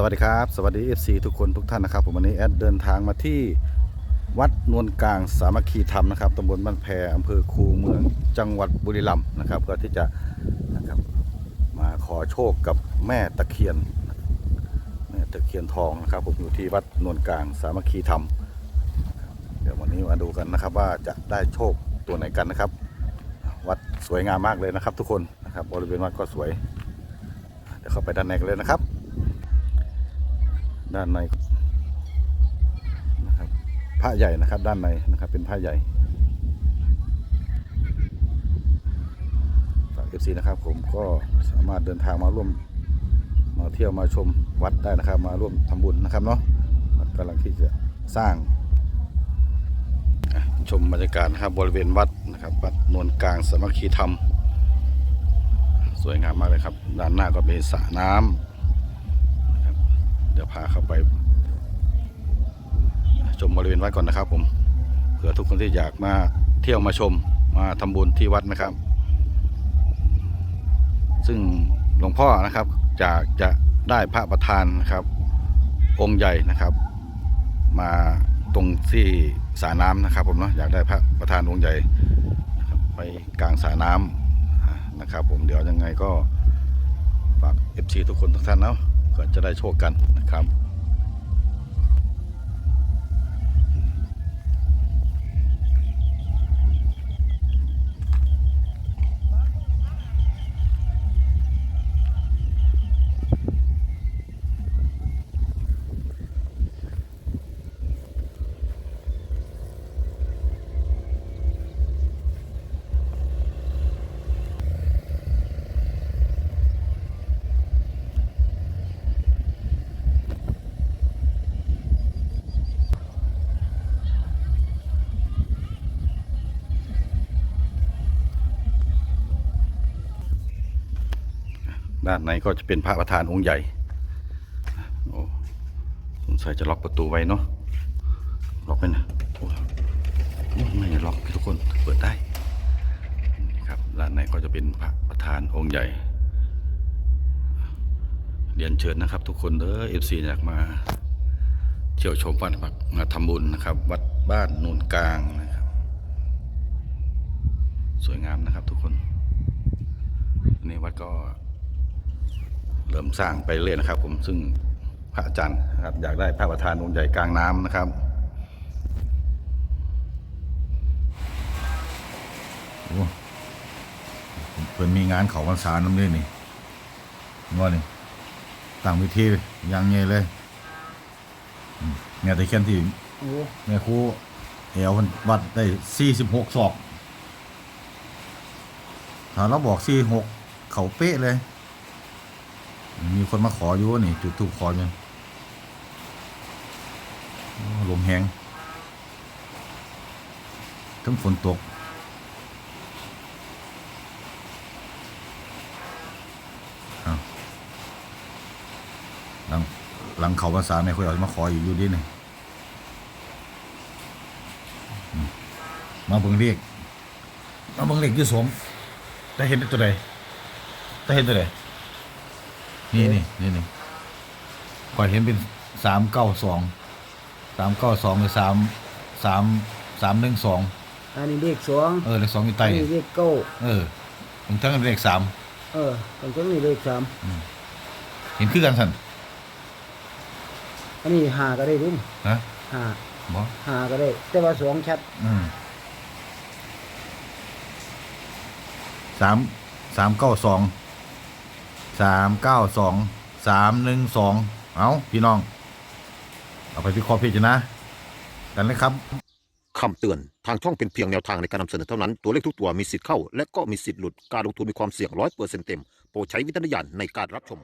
สวัสดีครับ สวัสดี FC ทุกคนทุกท่านนะครับ ผมวันนี้แอดเดินทางมาที่วัดนวลกลางสามัคคีธรรมนะครับตำบลบ้านแพอำเภอคูเมืองจังหวัดบุรีรัมย์นะครับเพื่อที่จะนะครับมาขอโชคกับแม่ตะเคียนแม่ตะเคียนทองนะครับ ผมอยู่ที่วัดนวลกลางสามัคคีธรรม เดี๋ยววันนี้มาดูกันนะครับว่าจะได้โชคตัวไหนกันนะครับ วัดสวยงามมากเลยนะครับ ทุกคนนะครับบริเวณวัดก็สวยเดี๋ยวเข้าไปด้านในกันเลยนะครับ ด้านในนะครับพระใหญ่นะครับด้านในนะครับเป็นพระใหญ่ฝากเอฟซีนะครับผมก็สามารถเดินทางมาร่วมมาเที่ยวมาชมวัดได้นะครับ มาร่วมทำบุญนะครับเนาะวัดกำลังที่จะสร้างชมบรรยากาศนะครับบริเวณวัดนะครับวัดนวลกลางสมัคคีธรรม สวยงามมากเลยครับ ด้านหน้าก็เป็นสระน้ำนะครับเดี๋ยวพาเข้าไป ชมบริเวณวัดก่อนนะครับ ผมเผื่อทุกคนที่อยากมาเที่ยวมาชมมาทำบุญที่วัดนะครับ ซึ่งหลวงพ่อนะครับจากจะได้พระประธานนะครับ องค์ใหญ่นะครับ มาตรงที่สระน้ำนะครับ ผมเนาะอยากได้พระประธานองค์ใหญ่ไปกลางสระน้ำนะครับ ผมเดี๋ยวยังไงก็ฝาก FC ทุกคนทุกท่านเนาะ ก็จะได้โชคกันนะครับ ด้านในก็จะเป็นพระประธานองค์ใหญ่โอ้สงสัยจะล็อกประตูไว้เนาะล็อกไหมนะโอ้ไม่ล็อกทุกคนเปิดได้นี่ครับด้านในก็จะเป็นพระประธานองค์ใหญ่ เรียนเชิญนะครับ ทุกคนเด้อเอฟซีอยากมาเที่ยวชมวัดมาทำบุญนะครับ วัดบ้านนูนกลางนะครับ สวยงามนะครับทุกคนอันนี่วัดก็ เริ่มสร้างไปเรื่อยนะครับผมซึ่งพระอาจารย์นะครับอยากได้พระประธานองค์ใหญ่กลางน้ำนะครับเพิ่นมีงานเขาพรรษารน้ำด้วยนี่ว่านี่ต่างวิธียังไงเลยอืมแม่ตะเคียนที่โอ้แม่ครูเอวมันวัดได้สี่สิบหกศอกถ้าเราบอกสี่หกเขาเป๊ะเลย มีคนมาขออยู่นี่ จุดทูบขออยู่ลมแหงทั้งฝนตก หลังหลังเขาภาษาไม่ค่อยเอามาขออยู่อยู่ดินี่มาเบิ่งเรียกมาเบิ่งเรียกยี่สมได้เห็นตัวใดได้เห็นตัวใด นี่นี่นี่นี่ก่อนเห็นเป็นสามเก้าสองสามเก้าสองหรือสามสามสามหนึ่งสองอันนี้เลขสองเออเลขสองอยู่อัใต้นนี้เลขเก้าเออถึงทั้งเลขสามเออตรงนี้เลขสามเห็นคือกันสันอันนี้หาก็ได้รุ่นนะหาบอหาก็ได้ แต่ว่าสองชัดอืมสามสามเก้าสอง สามเก้าสองสามหนึ่งสองเอาพี่น้อง เอาไปพิเคราะห์พิจารณากันเลยครับคำเตือน ทางช่องเป็นเพียงแนวทางในการนำเสนอเท่านั้น ตัวเลขทุกตัวมีสิทธิ์เข้า และก็มีสิทธิ์หลุด การลงทุนมีความเสี่ยงร้อยเปอร์เซ็นต์เต็ม โปรดใช้วิจารณญาณในการรับชม